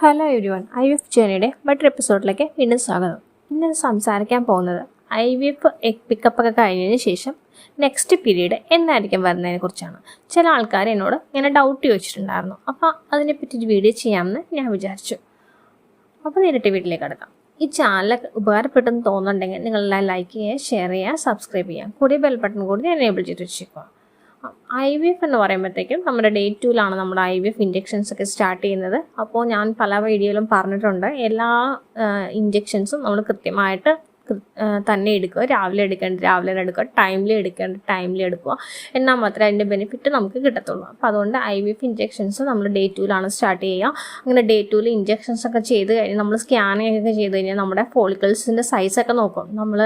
Hello every one I F ജേണിയുടെ മറ്റൊരു എപ്പിസോഡിലേക്ക് വീണ്ടും സ്വാഗതം. ഇന്ന് സംസാരിക്കാൻ പോകുന്നത് ഐ വി എഫ് പിക്കപ്പ് ഒക്കെ കഴിഞ്ഞതിന് ശേഷം നെക്സ്റ്റ് പീരീഡ് എന്നായിരിക്കും വരുന്നതിനെ കുറിച്ചാണ്. ചില ആൾക്കാർ എന്നോട് ഇങ്ങനെ ഡൗട്ട് ചോദിച്ചിട്ടുണ്ടായിരുന്നു. അപ്പോൾ അതിനെപ്പറ്റി ഒരു വീഡിയോ ചെയ്യാമെന്ന് ഞാൻ വിചാരിച്ചു. അപ്പോൾ നേരിട്ട് വീട്ടിലേക്ക് കിടക്കാം. ഈ ചാനൽ ഉപകാരപ്പെട്ടെന്ന് തോന്നുന്നുണ്ടെങ്കിൽ നിങ്ങളെല്ലാം ലൈക്ക് ചെയ്യുക ഷെയർ ചെയ്യുക സബ്സ്ക്രൈബ് ചെയ്യുക. കൂടി ബെൽ ബട്ടൺ കൂടി എനേബിൾ ചെയ്ത് വെച്ചേക്കുക ഐ വി എഫ് എന്ന് പറയുമ്പോഴത്തേക്കും നമ്മുടെ ഡേ ടൂലാണ് നമ്മുടെ ഐ വി എഫ് ഇഞ്ചെക്ഷൻസ് ഒക്കെ സ്റ്റാർട്ട് ചെയ്യുന്നത്. അപ്പോൾ ഞാൻ പല വീഡിയോയിലും പറഞ്ഞിട്ടുണ്ട്. എല്ലാ ഇഞ്ചെക്ഷൻസും നമ്മൾ കൃത്യമായിട്ട് തന്നെ എടുക്കുക. രാവിലെ എടുക്കേണ്ട രാവിലെ എടുക്കുക. ടൈമിൽ എടുക്കേണ്ട ടൈമിൽ എടുക്കുക. എന്നാൽ മാത്രമേ അതിന്റെ ബെനിഫിറ്റ് നമുക്ക് കിട്ടത്തുള്ളൂ. അപ്പോൾ അതുകൊണ്ട് ഐ വി എഫ് ഇഞ്ചെക്ഷൻസ് നമ്മൾ ഡേ ടൂലാണ് സ്റ്റാർട്ട് ചെയ്യുക. അങ്ങനെ ഡേ ടൂവിൽ ഇഞ്ചെക്ഷൻസ് ഒക്കെ ചെയ്ത് കഴിഞ്ഞാൽ നമ്മൾ സ്കാനിങ് ഒക്കെ ചെയ്ത് കഴിഞ്ഞാൽ നമ്മുടെ ഫോളിക്കിൾസിന്റെ സൈസൊക്കെ നോക്കും. നമ്മൾ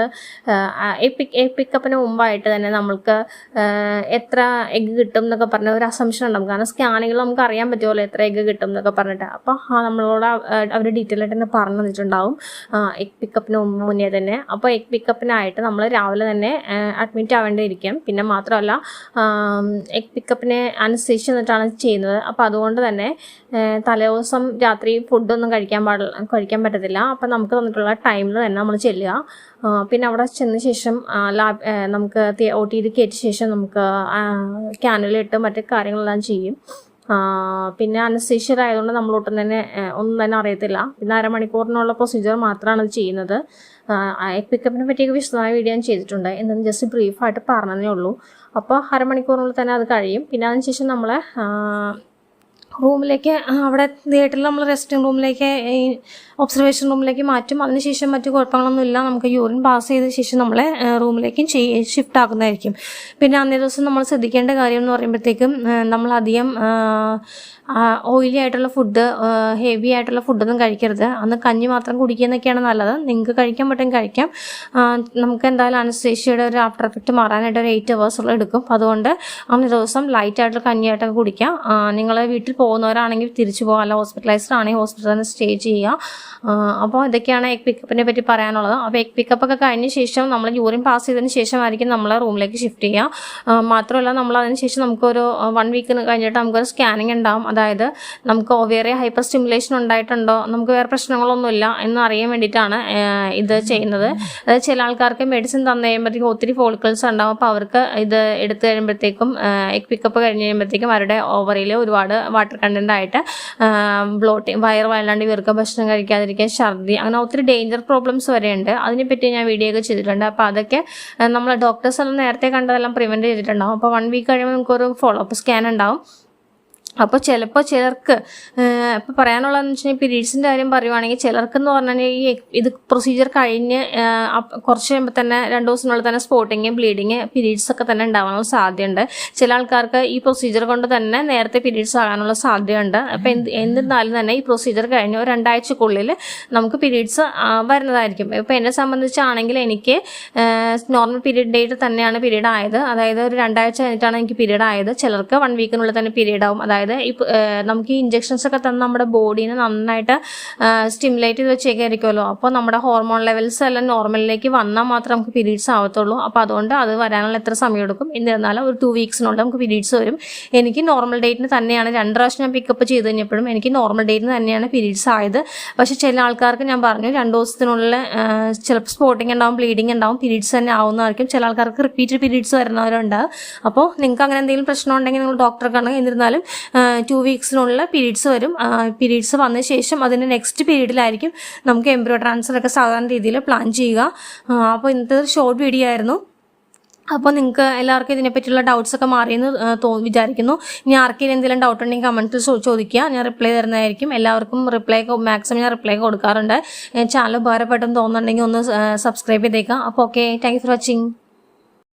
പിക്കപ്പിന് മുമ്പായിട്ട് തന്നെ നമുക്ക് എത്ര എഗ്ഗ് കിട്ടും എന്നൊക്കെ പറഞ്ഞ ഒരു അസംഷൻ ഉണ്ടാവും. കാരണം സ്കാനിങ്ങിൽ നമുക്ക് അറിയാൻ പറ്റുമല്ലോ എത്ര എഗ്ഗ് കിട്ടും എന്നൊക്കെ പറഞ്ഞിട്ട്. അപ്പോൾ നമ്മളോട് അവർ ഡീറ്റെയിൽ ആയിട്ട് തന്നെ പറഞ്ഞു തന്നിട്ടുണ്ടാവും. എഗ് പിക്കപ്പിന് മുന്നേ തന്നെ അപ്പോൾ എഗ് പിക്കപ്പിനായിട്ട് നമ്മൾ രാവിലെ തന്നെ അഡ്മിറ്റ് ആവേണ്ടിയിരിക്കും. പിന്നെ മാത്രമല്ല എഗ് പിക്കപ്പിനെ അനുസരിച്ച് എന്നിട്ടാണ് ചെയ്യുന്നത്. അപ്പോൾ അതുകൊണ്ട് തന്നെ തലേദിവസം രാത്രി ഫുഡൊന്നും കഴിക്കാൻ പാടില്ല കഴിക്കാൻ പറ്റത്തില്ല. അപ്പോൾ നമുക്ക് തന്നിട്ടുള്ള ടൈമിൽ തന്നെ നമ്മൾ ചെല്ലുക. പിന്നെ അവിടെ ചെന്ന ശേഷം ലാബ് നമുക്ക് ഒ ടി ഡി കയറ്റിയ ശേഷം നമുക്ക് ക്യാനലിട്ട് മറ്റു കാര്യങ്ങളെല്ലാം ചെയ്യും. പിന്നെ അനസ്തീഷ്യർ ആയതുകൊണ്ട് നമ്മൾ തന്നെ ഒന്നും തന്നെ അറിയത്തില്ല. പിന്നെ അരമണിക്കൂറിനുള്ള പ്രൊസീജിയർ മാത്രമാണ് അത് ചെയ്യുന്നത്. പിക്കപ്പിനെ പറ്റിയൊക്കെ വിശദമായ വീഡിയോ ഞാൻ ചെയ്തിട്ടുണ്ട്. എന്തെന്ന് ജസ്റ്റ് ബ്രീഫായിട്ട് പറഞ്ഞതേ ഉള്ളൂ. അപ്പോൾ അരമണിക്കൂറിനുള്ളിൽ തന്നെ അത് കഴിയും. പിന്നെ അതിനുശേഷം നമ്മളെ റൂമിലേക്ക് അവിടെ തിയേറ്ററിൽ നമ്മൾ റെസ്റ്റിംഗ് റൂമിലേക്ക് ഒബ്സർവേഷൻ റൂമിലേക്ക് മാറ്റും. അതിനുശേഷം മറ്റു കുഴപ്പങ്ങളൊന്നുമില്ല. നമുക്ക് യൂറിൻ പാസ് ചെയ്ത ശേഷം നമ്മളെ റൂമിലേക്കും ഷിഫ്റ്റ് ആക്കുന്നതായിരിക്കും. പിന്നെ അന്നേ ദിവസം നമ്മൾ ശ്രദ്ധിക്കേണ്ട കാര്യം എന്ന് പറയുമ്പോഴത്തേക്കും നമ്മളധികം ഓയിലി ആയിട്ടുള്ള ഫുഡ് ഹെവി ആയിട്ടുള്ള ഫുഡൊന്നും കഴിക്കരുത്. അന്ന് കഞ്ഞി മാത്രം കുടിക്കുന്നതൊക്കെയാണ് നല്ലത്. നിങ്ങൾക്ക് കഴിക്കാൻ പറ്റും കഴിക്കാം. നമുക്ക് എന്തായാലും അനസ്തേഷ്യയുടെ ഒരു ആഫ്റ്റർ എഫക്റ്റ് മാറാനായിട്ട് ഒരു എയ്റ്റ് അവേഴ്സുള്ള എടുക്കും. അതുകൊണ്ട് അന്നേ ദിവസം ലൈറ്റ് ആയിട്ടുള്ള കഞ്ഞിയായിട്ടൊക്കെ കുടിക്കാം. നിങ്ങൾ വീട്ടിൽ പോകുന്നവരാണെങ്കിൽ തിരിച്ചു പോകാം അല്ല ഹോസ്പിറ്റലൈസ്ഡ് ആണെങ്കിൽ ഹോസ്പിറ്റലിൽ സ്റ്റേ ചെയ്യുക. അപ്പോൾ ഇതൊക്കെയാണ് എഗ് പിക്കപ്പിനെ പറ്റി പറയാനുള്ളത്. അപ്പോൾ എഗ് പിക്കപ്പ് ഒക്കെ കഴിഞ്ഞ ശേഷം നമ്മൾ യൂറിൻ പാസ് ചെയ്തതിന് ശേഷമായിരിക്കും നമ്മൾ റൂമിലേക്ക് ഷിഫ്റ്റ് ചെയ്യുക. മാത്രമല്ല നമ്മൾ അതിന് ശേഷം നമുക്കൊരു വൺ വീക്കിന് കഴിഞ്ഞിട്ട് നമുക്കൊരു സ്കാനിങ് ഉണ്ടാവും. അതായത് നമുക്ക് വേറെ ഹൈപ്പർ സ്റ്റിമുലേഷൻ ഉണ്ടായിട്ടുണ്ടോ? നമുക്ക് വേറെ പ്രശ്നങ്ങളൊന്നുമില്ല എന്ന് അറിയാൻ വേണ്ടിയിട്ടാണ് ഇത് ചെയ്യുന്നത്. അതായത് ചില ആൾക്കാർക്ക് മെഡിസിൻ തന്നു കഴിയുമ്പോഴത്തേക്കും ഒത്തിരി ഫോളിക്കിൾസ് ഉണ്ടാവും. അപ്പോൾ അവർക്ക് ഇത് എടുത്തു കഴിയുമ്പോഴത്തേക്കും എഗ് പിക്കപ്പ് കഴിഞ്ഞ് കഴിയുമ്പോഴത്തേക്കും അവരുടെ ഓവറിൽ ഒരുപാട് വാട്ടർ കണ്ടന്റ് ആയിട്ട് ബ്ലോട്ടിങ് വയർ വയലാണ്ട് വീർക്ക ഭക്ഷണം കഴിക്കാതിരിക്കുക ഛർദി അങ്ങനെ ഒത്തിരി ഡേഞ്ചർ പ്രോബ്ലംസ് വരെയുണ്ട്. അതിനെപ്പറ്റി ഞാൻ വീഡിയോ ഒക്കെ ചെയ്തിട്ടുണ്ട്. അപ്പോൾ അതൊക്കെ നമ്മൾ ഡോക്ടേഴ്സ് എല്ലാം നേരത്തെ കണ്ടതെല്ലാം പ്രിവെന്റ് ചെയ്തിട്ടുണ്ടാവും. അപ്പോൾ വൺ വീക്ക് കഴിയുമ്പോൾ നമുക്കൊരു ഫോളോ അപ്പ് സ്കാൻ ഉണ്ടാവും. അപ്പോൾ ചിലപ്പോൾ ചിലർക്ക് ഇപ്പോൾ പറയാനുള്ളതെന്ന് വെച്ചാൽ പീരീഡ്സിന്റെ കാര്യം പറയുവാണെങ്കിൽ ചിലർക്ക് എന്ന് പറഞ്ഞാൽ ഈ ഇത് പ്രൊസീജിയർ കഴിഞ്ഞ് കുറച്ച് കഴിയുമ്പോൾ തന്നെ രണ്ട് ദിവസത്തിനുള്ളിൽ തന്നെ സ്പോട്ടിങ് ബ്ലീഡിങ് പീരീഡ്സ് ഒക്കെ തന്നെ ഉണ്ടാവാനുള്ള സാധ്യതയുണ്ട്. ചില ആൾക്കാർക്ക് ഈ പ്രൊസീജിയർ കൊണ്ട് തന്നെ നേരത്തെ പീരീഡ്സ് ആകാനുള്ള സാധ്യതയുണ്ട്. അപ്പോൾ എന്ത് എന്നിരുന്നാലും തന്നെ ഈ പ്രൊസീജിയർ കഴിഞ്ഞ് രണ്ടാഴ്ചക്കുള്ളിൽ നമുക്ക് പീരീഡ്സ് വരുന്നതായിരിക്കും. ഇപ്പോൾ എന്നെ സംബന്ധിച്ചാണെങ്കിൽ എനിക്ക് നോർമൽ പീരീഡ് ഡേറ്റ് തന്നെയാണ് പീരീഡ് ആയത്. അതായത് ഒരു രണ്ടാഴ്ച കഴിഞ്ഞിട്ടാണ് എനിക്ക് പീരീഡ് ആയത്. ചിലർക്ക് വൺ വീക്കിനുള്ളിൽ തന്നെ പീരീഡ് ആവും. അതായത് നമുക്ക് ഇഞ്ചെക്ഷൻസ് ഒക്കെ തന്ന് നമ്മുടെ ബോഡീനെ നന്നായിട്ട് സ്റ്റിമുലേറ്റ് ചെയ്ത് വെച്ചേക്കായിരിക്കുമല്ലോ. അപ്പോൾ നമ്മുടെ ഹോർമോൺ ലെവൽസ് എല്ലാം നോർമലിലേക്ക് വന്നാൽ മാത്രം നമുക്ക് പീരീഡ്സ് ആവത്തുള്ളൂ. അപ്പോൾ അതുകൊണ്ട് അത് വരാനുള്ള എത്ര സമയം എടുക്കും എന്നിരുന്നാലും ഒരു ടു വീക്സിനുള്ളിൽ നമുക്ക് പീരീഡ്സ് വരും. എനിക്ക് നോർമൽ ഡേറ്റിന് തന്നെയാണ് രണ്ട് പ്രാവശ്യം ഞാൻ പിക്കപ്പ് ചെയ്ത് കഴിഞ്ഞപ്പോഴും എനിക്ക് നോർമൽ ഡേറ്റിന് തന്നെയാണ് പീരീഡ്സ് ആയത്. പക്ഷേ ചില ആൾക്കാർക്ക് ഞാൻ പറഞ്ഞു രണ്ട് ദിവസത്തിനുള്ളിൽ ചിലപ്പോൾ സ്പോട്ടിങ് ഉണ്ടാവും ബ്ലീഡിങ് ഉണ്ടാവും പീരീഡ്സ് തന്നെ ആവുന്നതായിരിക്കും. ചില ആൾക്കാർക്ക് റിപ്പീറ്റഡ് പീരീഡ്സ് വരുന്നവരുണ്ട്. അപ്പോൾ നിങ്ങൾക്ക് അങ്ങനെ എന്തെങ്കിലും പ്രശ്നം ഉണ്ടെങ്കിൽ നിങ്ങൾ ഡോക്ടറെ കാണുക. എന്നിരുന്നാലും ടു വീക്സിനുള്ള പീരീഡ്സ് വരും. പീരീഡ്സ് വന്ന ശേഷം അതിന്റെ നെക്സ്റ്റ് പീരീഡിലായിരിക്കും നമുക്ക് എംബ്രോ ട്രാൻസ്ഫറൊക്കെ സാധാരണ രീതിയിൽ പ്ലാൻ ചെയ്യുക. അപ്പോൾ ഇന്നത്തെ ഷോർട്ട് വീഡിയോ ആയിരുന്നു. അപ്പോൾ നിങ്ങൾക്ക് എല്ലാവർക്കും ഇതിനെപ്പറ്റിയുള്ള ഡൗട്ട്സ് ഒക്കെ മാറിയെന്ന് തോ വിചാരിക്കുന്നു. ഇനി ആർക്കെങ്കിലും എന്തെങ്കിലും ഡൗട്ട് ഉണ്ടെങ്കിൽ കമന്റിൽ ചോദിക്കുക. ഞാൻ റിപ്ലൈ തരുന്നതായിരിക്കും. എല്ലാവർക്കും റിപ്ലൈ മാക്സിമം ഞാൻ റിപ്ലൈ കൊടുക്കാറുണ്ട്. ചാനൽ ഉപകാരപ്പെട്ടെന്ന് തോന്നുന്നുണ്ടെങ്കിൽ ഒന്ന് സബ്സ്ക്രൈബ് ചെയ്തേക്കാം അപ്പോൾ ഓക്കെ താങ്ക് ഫോർ വാച്ചിങ്